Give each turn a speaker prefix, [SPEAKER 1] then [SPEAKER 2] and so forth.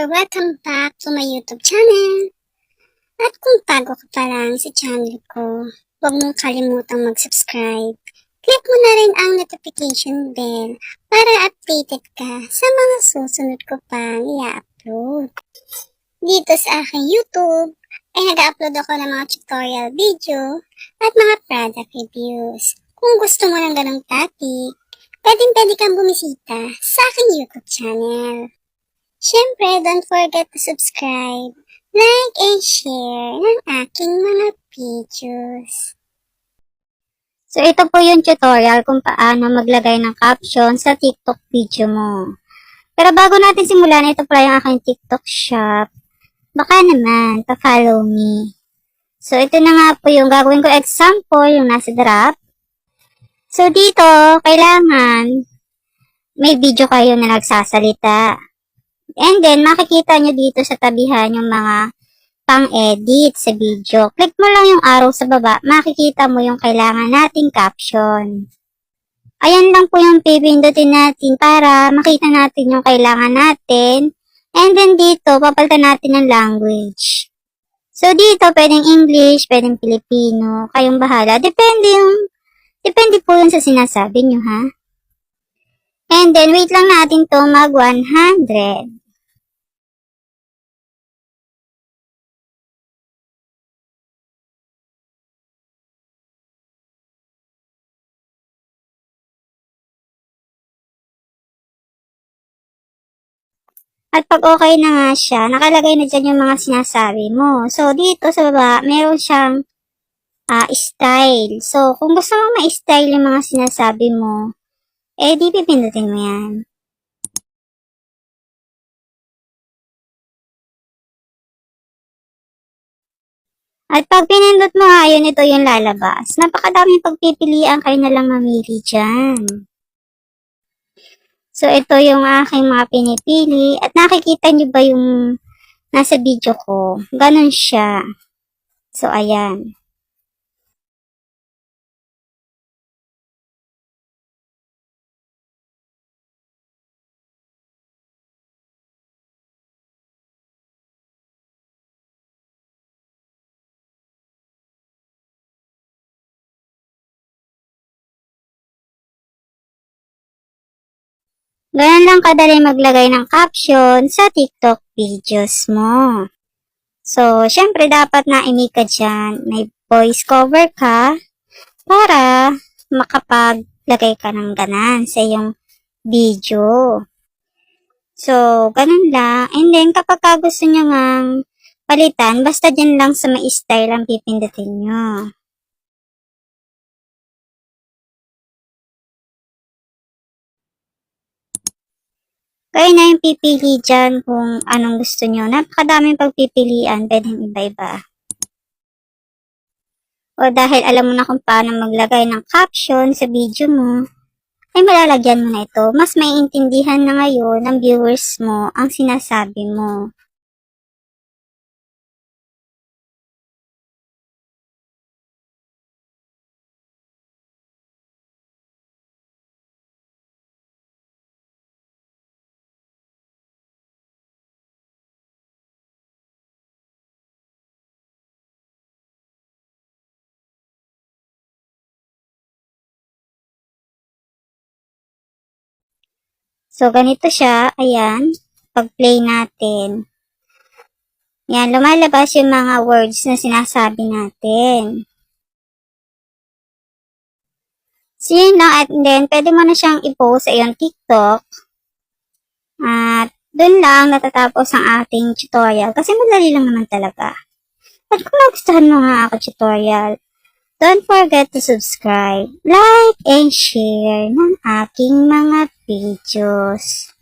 [SPEAKER 1] Or welcome back to my YouTube channel. At kung bago ka pa lang sa channel ko, huwag mong kalimutang mag-subscribe. Click mo na rin ang notification bell para updated ka sa mga susunod ko pang i-upload. Dito sa aking YouTube ay nag-upload ako ng mga tutorial video at mga product reviews. Kung gusto mo ng ganong topic, pwedeng pwede kang bumisita sa aking YouTube channel. Siyempre, don't forget to subscribe, like, and share ng aking mga videos.
[SPEAKER 2] So, ito po yung tutorial kung paano maglagay ng caption sa TikTok video mo. Pero bago natin simulan, ito pala yung aking TikTok shop. Baka naman, pa-follow me. So, ito na nga po yung gagawin ko example, yung nasa drop. So, dito, kailangan may video kayo na nagsasalita. And then, makikita nyo dito sa tabihan yung mga pang-edit sa video. Click mo lang yung arrow sa baba, makikita mo yung kailangan nating caption. Ayan lang po yung pipindutin natin para makita natin yung kailangan natin. And then dito, papalitan natin ng language. So dito, pwedeng English, pwedeng Filipino, kayong bahala. Depende yung, depende po yun sa sinasabi nyo, ha? And then, wait lang natin to mag 100. At pag okay na nga siya, nakalagay na dyan yung mga sinasabi mo. So, dito sa baba, meron siyang ah, style. So, kung gusto mo ma-style yung mga sinasabi mo, eh, di pipindutin mo yan. At pag pinindot mo nga yun, ito yung lalabas. Napakadaming pagpipilian, kayo na lang mamili dyan. So, ito yung aking mga pinipili. At nakikita nyo ba yung nasa video ko? Ganon siya. So, ayan. Ganun lang kadali maglagay ng caption sa TikTok videos mo. So, syempre dapat na ka dyan. May voice cover ka para makapaglagay ka ng ganan sa iyong video. So, ganun lang. And then, kapag ka gusto nyo ngang palitan, basta dyan lang sa may style ang pipindutin nyo. Kayo na yung pipili dyan kung anong gusto nyo. Napakadaming pagpipilian, pwedeng iba-iba. O dahil alam mo na kung paano maglagay ng caption sa video mo, ay malalagyan mo na ito. Mas maiintindihan na ngayon ng viewers mo ang sinasabi mo. So, ganito siya. Ayan. Pag-play natin. Yan, lumalabas yung mga words na sinasabi natin. So, yun lang. At then, pwede mo na siyang i-post sa iyong TikTok. At, dun lang natatapos ang ating tutorial. Kasi madali lang naman talaga. At kung nagustuhan mo nga ako tutorial, don't forget to subscribe, like, and share ng aking mga videos.